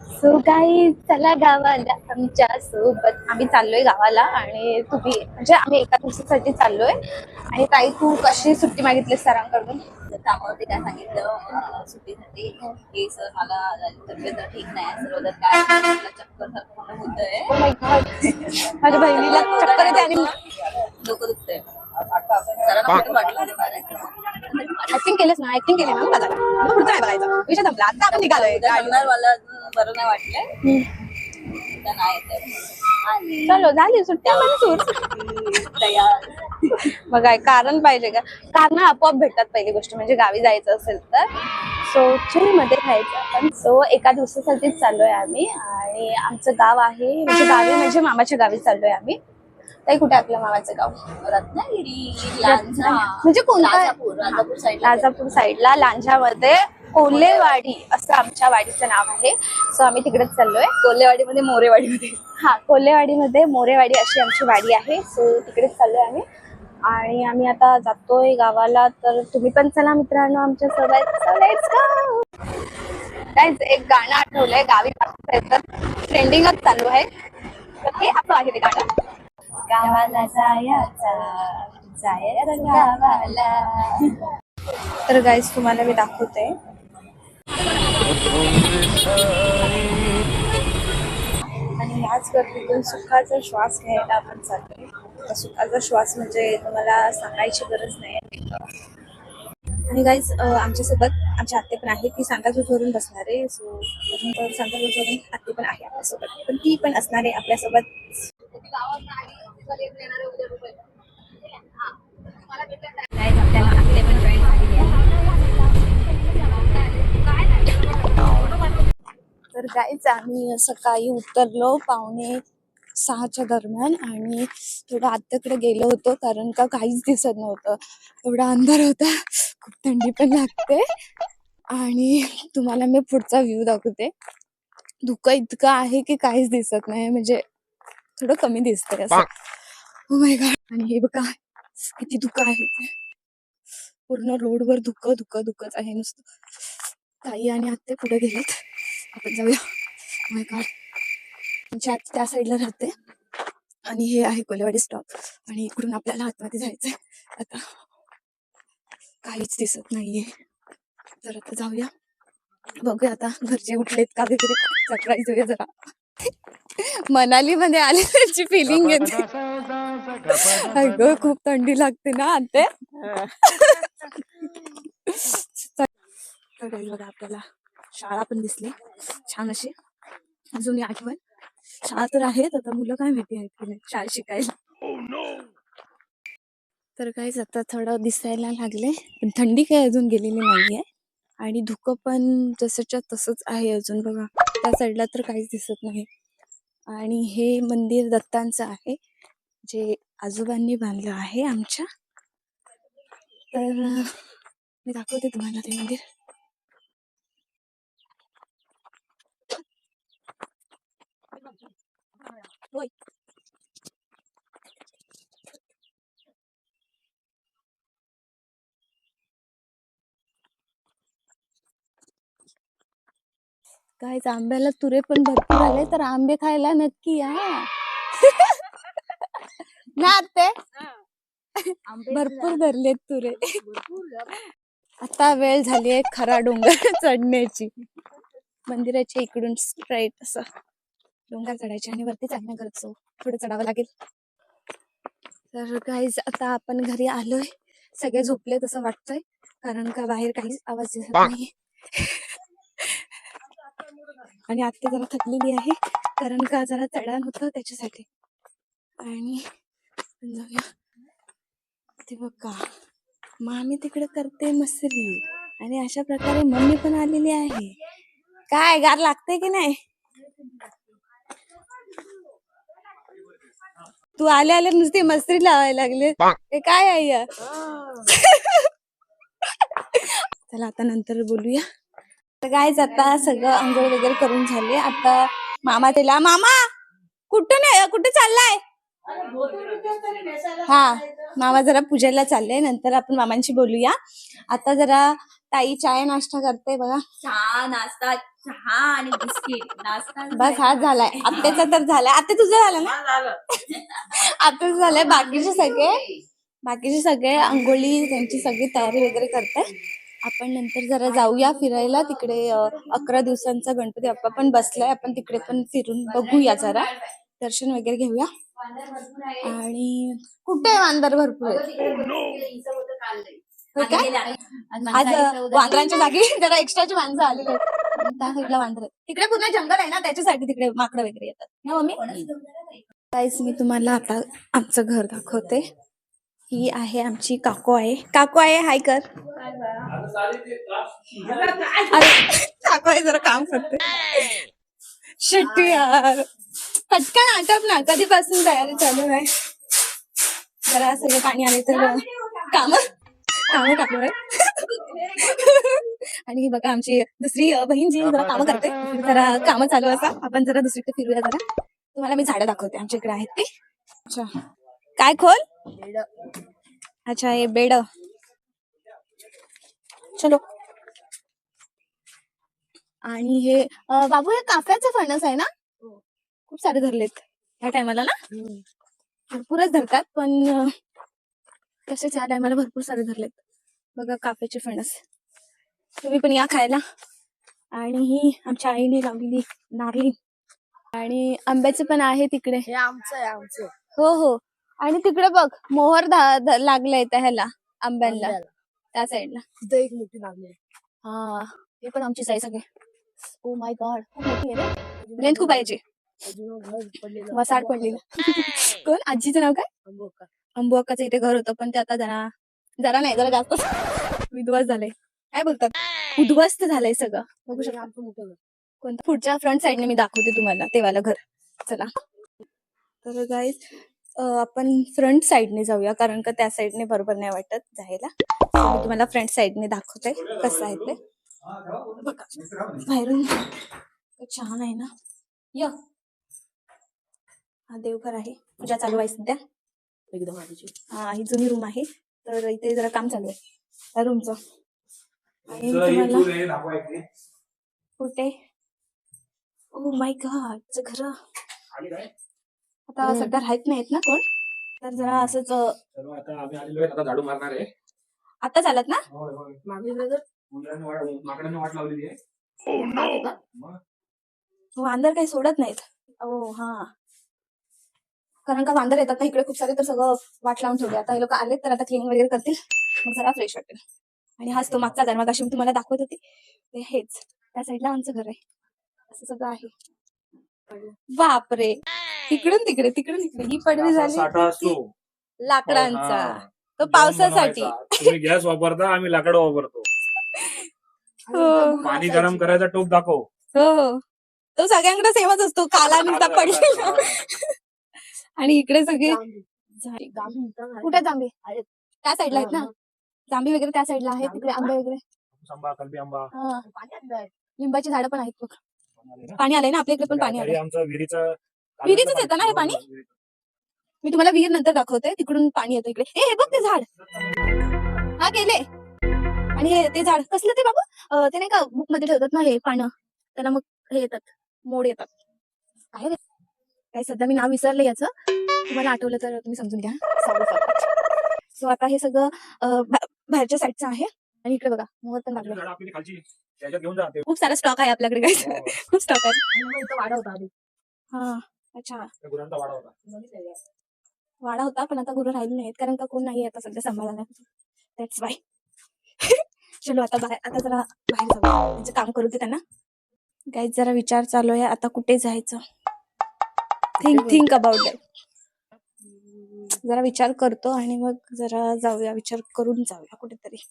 So काही चला गावाला आमच्यासोबत. आम्ही चाललोय गावाला आणि तुम्ही म्हणजे आम्ही एका दिवसासाठी चाललोय. आणि ताई तू कशी सुट्टी मागितली सरांकडून? कामावरती काय सांगितलं? सुट्टीसाठी सर मला तब्येत ठीक नाही. सर काय? चक्कर सारखं होतंय. Oh. माझ्या बहिणीला चक्कर येते आणि डोकं दुखतंय. सरांना वाटलं ऍक्टिंग केलंच ना ऍक्टिंग केली ना बघा. मग पुढचं नाही बघायचं? विषय संपला. आता आपण निघालोय. मला अजून बरं नाही येत आणि चलो झाली सुट्टी मंजूर तयार. बघा कारण पाहिजे का? कारण आपोआप भेटतात पहिली गोष्ट म्हणजे गावी जायचं असेल तर. सो चिलमध्ये खायचं आपण. सो एका दिवसासाठीच चाललोय आम्ही. आणि आमचं गाव आहे म्हणजे गावी म्हणजे मामाच्या गावी चाललोय आम्ही. ताई कुठे आपल्या मामाचं गाव? रत्नागिरी लांजा. म्हणजे कोणतं? राजापूर राजापूर साईड राजापूर साईडला लांजामध्ये कोल्हेवाडी असं आमच्या वाडीचं नाव आहे. सो आम्ही तिकडेच चाललोय. कोल्हेवाडीमध्ये मोरेवाडीमध्ये. हा कोल्हेवाडीमध्ये मोरेवाडी अशी आमची वाडी आहे. सो तिकडेच चाललोय आम्ही. आणि आम्ही आता जातोय गावाला. तर तुम्ही पण चला मित्रांनो आमच्यासोबत. गाईज एक गाणं आठवलंय. गावी पाठवतंय तर ट्रेंडिंगच चालू आहे. तर हे आपलं आहे ते गाणं. गावाला जायचा जायचं गावाला. तर गाईज तुम्हाला मी दाखवते. आणि याच गर्दीतून सुखाचा श्वास घ्यायला आपण चाललोय. सुखाचा श्वास म्हणजे तुम्हाला सांगायची गरज नाही. आणि गाईज आमच्यासोबत आमच्या आत्ते पण आहे ती सांताक्रूजवरून बसणार आहे. सो तर सांताक्रूजवरून आत्ते पण आहे आपल्यासोबत. पण ती पण असणार आहे आपल्यासोबत काय आपल्याला आपले पण जॉईन झालेली आहे तर गाईच आम्ही सकाळी उतरलो पावणे सहाच्या दरम्यान आणि थोडं आत्याकडे गेलो होतो कारण का काहीच दिसत नव्हतं. एवढा अंधार होता. खूप थंडी पण लागते. आणि तुम्हाला मी पुढचा व्ह्यू दाखवते. धुकं इतकं आहे की काहीच दिसत नाही. म्हणजे थोडं कमी दिसतंय असं. Oh my God. आणि हे बघा किती धुकं आहे ते. पूर्ण रोडवर धुकं धुकं धुकंच आहे नुसतं. ताई आणि आत्ते पुढे गेलेत. आपण जाऊया. Oh my God. आमची आत्या त्या साईडला राहते. आणि हे आहे कोलेवाडी स्टॉप आणि इकडून आपल्याला आतमध्ये जायचंय. आता काहीच दिसत नाहीये. तर आता जाऊया. बघूया आता घरचे उठलेत का वगैरे. सरप्राईज देऊया जरा. मनाली मध्ये आले त्याची फिलिंग येते अगं खूप थंडी लागते ना बघा आपल्याला. शाळा पण दिसली. छान अशी. जुनी आठवण. शाळा तर आहेत आता मुलं काय माहिती आहेत की नाही शाळेत शिकायला. तर काहीच आता थोडं दिसायला लागले. पण थंडी काही अजून गेलेली नाहीये. आणि धुकं पण जसंच्या तसंच आहे अजून बघा. त्या साईडला तर काहीच दिसत नाही. आणि हे मंदिर दत्तांचं आहे. जे आजोबांनी बांधलं आहे आमच्या. तर मी दाखवते तुम्हाला ते मंदिर. होय. काय आंब्याला तुरे पण भरपूर आले तर आंबे खायला नक्की या. ना ते भरपूर धरलेत तुरे आता वेळ झाली आहे खरा डोंगर चढण्याची. मंदिराच्या इकडून स्ट्राईट असं डोंगर चढायचे आणि वरती चढण्या गरजो थोडं चढावं लागेल. तर काहीच आता आपण घरी आलोय. सगळे झोपले तसं वाटतंय. कारण का बाहेर काहीच आवाज दिसत नाही आणि आत्या जरा थकलेली आहे. कारण का जरा चढाण होतं त्याच्यासाठी. आणि आपण जाऊया. ते बघा. मामी तिकडे करते मसरी आणि अशा प्रकारे मम्मी पण आलेली आहे. काय गार लागते की नाही? तू आले आले नुसती मसरी लावायला लागले. हे काय आहे चला आता नंतर बोलूया. तर काय आता सगळं आंघोळ वगैरे करून झाले. आता मामा त्याला मामा कुठं नाही? कुठे चाललाय? हा मामा जरा पूजेला चालले नंतर आपण मामांशी बोलूया. आता जरा ताई चाय नाश्ता करते बघा. चहा नाश्ता चहा आणि बिस्किट. नाश्ता बस हा झालाय. आत्याचा तर झालाय. आता तुझं झालं ना? आता झालंय. बाकीचे सगळे? बाकीचे सगळे आंघोळी त्यांची सगळी तयारी वगैरे करताय आपण नंतर जरा जाऊया फिरायला. तिकडे अकरा दिवसांचा गणपती बाप्पा पण बसलाय. आपण तिकडे पण फिरून बघूया जरा. दर्शन वगैरे घेऊया. आणि कुठे वांदर भरपूर आहेत? काय? आज वांदरांच्या जागी जरा एक्स्ट्राची माणसं आली त्या साईडला वांदर आहेत. तिकडे पुन्हा जंगल आहे ना त्याच्यासाठी तिकडे माकडं वगैरे येतात. ना मम्मी? काहीच मी तुम्हाला आता आमचं घर दाखवते. ही आहे आमची काकू आहे. काकू आहे हाय कर. अरे काकू आहे जरा काम करते. शेट्टी यार. पटकन आटप ना. कधीपासून तयारी चालू आहे? जरा सगळं पाणी आले तर काम? काम टाकलो आहे. आणि बघा आमची दुसरी बहीण जी जरा कामं करते. जरा कामं चालू असा. आपण जरा दुसरीकडे फिरूया जरा. तुम्हाला मी झाडं दाखवते. आमच्या इकडे आहेत ते. अच्छा. काय खोल? अच्छा हे बेड. चलो. आणि हे बाबू हे काफ्याचं फणस आहे ना? खूप सारे धरलेत ह्या टायमाला ना? भरपूरच धरतात पण तसेच ह्या टायमाला भरपूर सारे धरलेत. बघा काफ्याचे फणस. तुम्ही पण या खायला. आणि ही आमच्या आईने लावलेली नारळी. आणि आंब्याचे पण आहे तिकडे. हे आमचं आहे आमचं. हो हो. आणि तिकडे बघ मोहर लागलंय त्या ह्याला आंब्याला. त्या साईडला. तिथं एक मोठी लागली. हा हे पण आमचीच आहे सगळे. ओ माय गॉड खूप मोठी आहे रे लेंथ खूप आहे वसाड पडलेलं. कोण? आजीचं नाव काय? आंबोका. अंबू अक्काचं इथे घर होतं पण ते आता जरा जरा नाही जरा जास्त. विध्वस्त झालंय. काय बोलतात? उद्ध्वस्त झालंय सगळं. बघू हे शकता. आमचं मोठं घर. कोणतं? पुढच्या फ्रंट साईडने मी दाखवते तुम्हाला तेवाला घर. चला. तर गाईज आपण फ्रंट साईडने जाऊया कारण का त्या साईडने बरोबर नाही वाटत जायला. मी तुम्हाला फ्रंट साईडने दाखवते कसं आहे ते. बघा. बाहेरून. छान आहे ना. य. हा देवघर आहे. पूजा चालू आहे सध्या. एकदम आधीची. हा ही जुनी रूम आहे. तर इथे जरा काम चालू आहे. त्या रूमचं आणि तुम्हाला कुठे? ओ माय गॉड घर आता. सध्या राहत नाहीत ना कोण? तर जरा असंच अं, चलो आता आम्ही आलेलो आहे आता झाडू मारणार आहे. आता चालत ना? माकडांनी वाट लावलेली आहे. मग? वांदर काही सोडत नाहीत. ओ हा. कारण का वांदर येतात ना इकडे खूप सारे तर सगळं वाट लावून ठेवले. आता हे लोक आले तर आता क्लीन वगैरे करतील. मग जरा फ्रेश वाटेल. आणि हाच तो मागचा घर मग मी तुम्हाला दाखवत होती. ते हेच. त्या साईडला आमचं घर आहे. असं सगळं आहे. बापरे! तिकडून तिकडे तिकडून तिकडे. ही पडवी झाली लाकडांचा. हा. तो पावसासाठी. गॅस वापरता आम्ही लाकड वापरतो. हो. पाणी गरम करायचा टोप दाखव. हो हो. तो सगळ्यांकडे सेमच असतो. काला नुसता पडलेला. आणि इकडे सगळे. जांभी. कुठे जांबे आहेत. त्या साईडला आहेत ना. जांबी वगैरे त्या साईडला आहेत. तिकडे आंबे वगैरे. आंबा कलबी आंबा. हा. लिंबाची झाडं पण आहेत बघ. पाणी आलंय ना? आपल्या इकडे पण पाणी आलंय. आमचं विहिरीचं विहिरीचंच येतं ना हे पाणी? मी तुम्हाला विहीर नंतर दाखवते. तिकडून पाणी येतं इकडे. ए हे बघ ते झाड. हा गेले आणि हे ते झाड. कसलं ते बाबा? अं, ते नाही का बुकमध्ये ठेवतात ना हे पानं? त्याला मग हे येतात. मोड येतात. काय रे? काय सध्या मी नाव विसरले याचं? तुम्हाला आठवलं तर तुम्ही समजून घ्या. सो आता हे सगळं बाहेरच्या साईडचं आहे आणि इकडे बघा मुहूर्त पण खूप सारा स्टॉक आहे आपल्याकडे काय खूप स्टॉक आहे. वाडा होता हा अच्छा. वाडा होता पण आता गुरु राहिले नाहीत कारण का कोण नाही आता सध्या सांभाळायला. दॅट्स वाय चलो आता बाहेर आता जरा बाहेर जाऊ म्हणजे काम करू दे त्यांना. गाईज जरा विचार चालू आहे आता कुठे जायचं? थिंक थिंक अबाउट दॅट जरा विचार करतो आणि मग जरा जाऊया विचार करून जाऊया कुठेतरी.